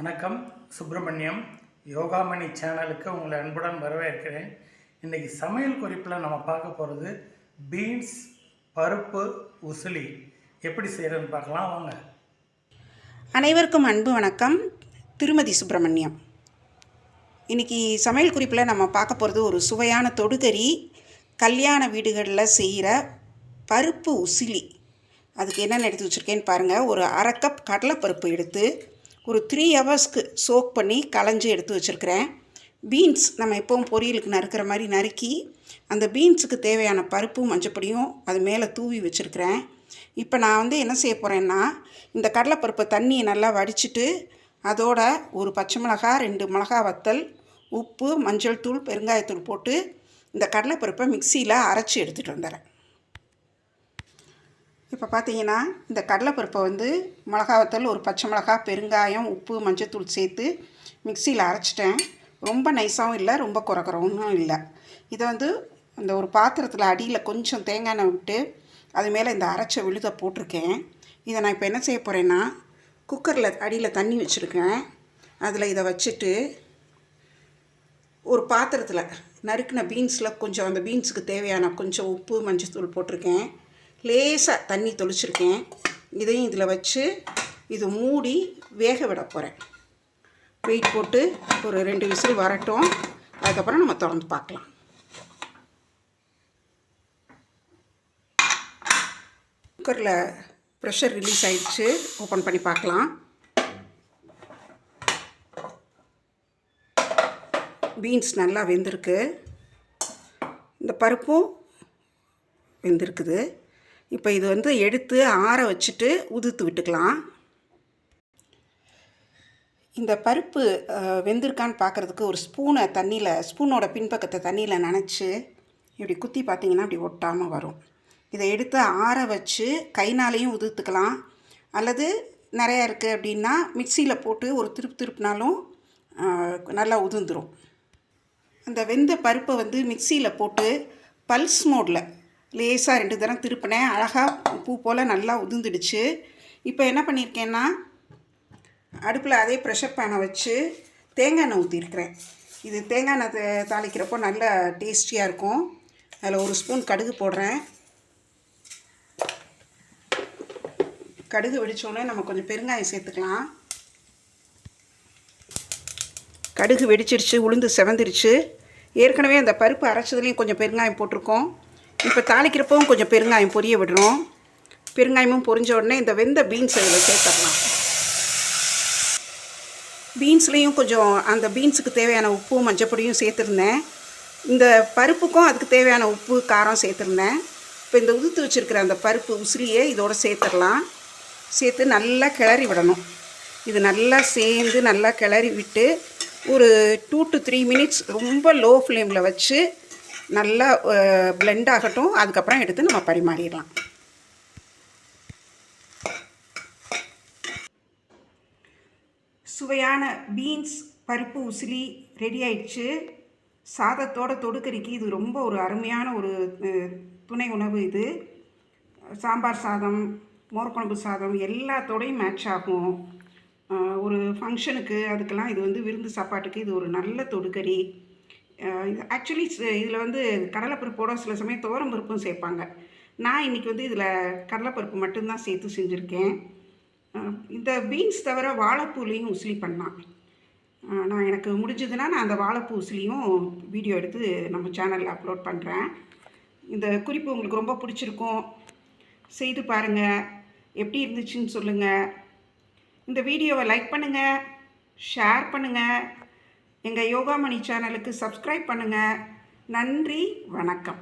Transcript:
வணக்கம் சுப்பிரமணியம். யோகாமணி சேனலுக்கு உங்களை அன்புடன் வரவேற்கிறேன். இன்றைக்கி சமையல் குறிப்பில் நம்ம பார்க்க போகிறது பீன்ஸ் பருப்பு உசிலி. எப்படி செய்கிறதுன்னு பார்க்கலாம் வாங்க. அனைவருக்கும் அன்பு வணக்கம். திருமதி சுப்பிரமணியம். இன்றைக்கி சமையல் குறிப்பில் நம்ம பார்க்க போகிறது ஒரு சுவையான தொடுகறி கல்யாண வீடுகளில் செய்கிற பருப்பு உசிலி. அதுக்கு என்னென்ன எடுத்து வச்சுருக்கேன்னு பாருங்கள் ஒரு அரை கப் கடலைப்பருப்பு எடுத்து ஒரு த்ரீ ஹவர்ஸ்க்கு சோக் பண்ணி களைஞ்சி எடுத்து வச்சுருக்கிறேன். பீன்ஸ் நம்ம எப்பவும் பொரியலுக்கு நறுக்கிற மாதிரி நறுக்கி அந்த பீன்ஸுக்கு தேவையான பருப்பும் மஞ்சப்பொடியும் அது மேலே தூவி வச்சுருக்கிறேன். இப்போ நான் வந்து என்ன செய்ய போகிறேன்னா இந்த கடலைப்பருப்பை தண்ணியை நல்லா வடிச்சிட்டு அதோட ஒரு பச்சை மிளகா ரெண்டு மிளகா வத்தல் உப்பு மஞ்சள் தூள் பெருங்காயத்தூள் போட்டு இந்த கடலைப்பருப்பை மிக்சியில் அரைச்சி எடுத்துகிட்டு வந்துடுறேன். இப்போ பார்த்தீங்கன்னா இந்த கடலைப்பருப்பை வந்து மிளகாவத்தல் ஒரு பச்சை மிளகா பெருங்காயம் உப்பு மஞ்சத்தூள் சேர்த்து மிக்சியில் அரைச்சிட்டேன். ரொம்ப நைஸாகவும் இல்லை ரொம்ப குறக்குறவும் இல்லை. இதை வந்து இந்த ஒரு பாத்திரத்தில் அடியில் கொஞ்சம் தேங்காய் எண்ணெய் விட்டு அது மேலே இந்த அரைச்ச விழுதை போட்டிருக்கேன். இதை நான் இப்போ என்ன செய்ய போகிறேன்னா குக்கரில் அடியில் தண்ணி வச்சுருக்கேன். அதில் இதை வச்சுட்டு ஒரு பாத்திரத்தில் நறுக்கின பீன்ஸில் கொஞ்சம் அந்த பீன்ஸுக்கு தேவையான கொஞ்சம் உப்பு மஞ்சத்தூள் போட்டிருக்கேன். லேசாக தண்ணி தொளிச்சிருக்கேன். இதையும் இதில் வச்சு இது மூடி வேக விட போகிறேன் வெயிட் போட்டு ஒரு ரெண்டு விசில் வரட்டும். அதுக்கப்புறம் நம்ம திறந்து பார்க்கலாம். குக்கரில் ப்ரெஷர் ரிலீஸ் ஆயிடுச்சு. ஓப்பன் பண்ணி பார்க்கலாம். பீன்ஸ் நல்லா வெந்திருக்கு. இந்த பருப்பும் வெந்திருக்குது. இப்போ இது வந்து எடுத்து ஆற வச்சுட்டு உதுத்து விட்டுக்கலாம். இந்த பருப்பு வெந்திருக்கான்னு பார்க்குறதுக்கு ஒரு ஸ்பூனை தண்ணியில் ஸ்பூனோட பின்பக்கத்தை தண்ணியில் நனைச்சி இப்படி குத்தி பார்த்தீங்கன்னா இப்படி ஒட்டாமல் வரும். இதை எடுத்து ஆற வச்சு கைனாலையும் உதுத்துக்கலாம். அல்லது நிறையா இருக்குது அப்படின்னா மிக்சியில் போட்டு ஒரு திருப்பு திருப்பினாலும் நல்லா உதிர்ந்துடும் அந்த வெந்த பருப்பை வந்து மிக்சியில் போட்டு பல்ஸ் மோடில் லேசாக ரெண்டு தரம் திருப்பினேன். அழகாக பூ போல் நல்லா உதிர்ந்துடுச்சு. இப்போ என்ன பண்ணியிருக்கேன்னா அடுப்பில் அதே ப்ரெஷர் பேனை வச்சு தேங்காய் எண்ணெய் ஊற்றிருக்கிறேன் இது தேங்காய் எண்ணெய் தாளிக்கிறப்போ நல்ல டேஸ்டியாக இருக்கும். அதில் ஒரு ஸ்பூன் கடுகு போடுறேன். கடுகு வெடித்தோடனே நம்ம கொஞ்சம் பெருங்காயம் சேர்த்துக்கலாம். கடுகு வெடிச்சிருச்சு உளுந்து செவந்துருச்சு. ஏற்கனவே அந்த பருப்பு அரைச்சதுலேயும் கொஞ்சம் பெருங்காயம் போட்டிருக்கோம். இப்போ தாளிக்கிறப்பவும் கொஞ்சம் பெருங்காயம் பொரிய விடுறோம். பெருங்காயமும் பொரிஞ்ச உடனே இந்த வெந்த பீன்ஸ் இதில் சேர்த்துடலாம். பீன்ஸ்லேயும் கொஞ்சம் அந்த பீன்ஸுக்கு தேவையான உப்பும் மஞ்சப்பொடியும் சேர்த்துருந்தேன். இந்த பருப்புக்கும் அதுக்கு தேவையான உப்பு காரம் சேர்த்துருந்தேன். இப்போ இந்த உதுத்து வச்சுருக்கிற அந்த பருப்பு உசிரியை இதோட சேர்த்துடலாம். சேர்த்து நல்லா கிளறி விடணும். இது நல்லா சேர்ந்து நல்லா கிளறி விட்டு ஒரு டூ டு த்ரீ மினிட்ஸ் ரொம்ப லோ ஃப்ளேமில் வச்சு நல்லா பிளெண்ட் ஆகட்டும். அதுக்கப்புறம் எடுத்து நம்ம பரிமாறிடலாம். சுவையான பீன்ஸ் பருப்பு உசிலி ரெடி ஆயிடுச்சு. சாதத்தோட தொடுக்கறிக்கு இது ரொம்ப ஒரு அருமையான ஒரு துணை உணவு இது. சாம்பார் சாதம் மோர்க்குழம்பு சாதம் எல்லாத்தோடையும் மேட்ச் ஆகும். ஒரு ஃபங்க்ஷனுக்கு அதுக்கெல்லாம் இது வந்து விருந்து சாப்பாட்டுக்கு இது ஒரு நல்ல தொடுக்கறி. ஆக்சுவலி இதில் வந்து கடலைப்பருப்போட சில சமயம் துவரம்பருப்பும் சேர்ப்பாங்க. நான் இன்றைக்கி வந்து இதில் கடலைப்பருப்பு மட்டும்தான் சேர்த்து செஞ்சுருக்கேன். இந்த பீன்ஸ் தவிர வாழைப்பூலையும் உசிலி பண்ணலாம். நான் எனக்கு முடிஞ்சதுன்னா நான் அந்த வாழைப்பூ உசிலியும் வீடியோ எடுத்து நம்ம சேனலில் அப்லோட் பண்ணுறேன் இந்த குறிப்பு உங்களுக்கு ரொம்ப பிடிச்சிருக்கும். செய்து பாருங்கள் எப்படி இருந்துச்சுன்னு சொல்லுங்கள் இந்த வீடியோவை லைக் பண்ணுங்கள் ஷேர் பண்ணுங்கள் எங்கள் யோகாமணி சேனலுக்கு சப்ஸ்கிரைப் பண்ணுங்கள் நன்றி வணக்கம்.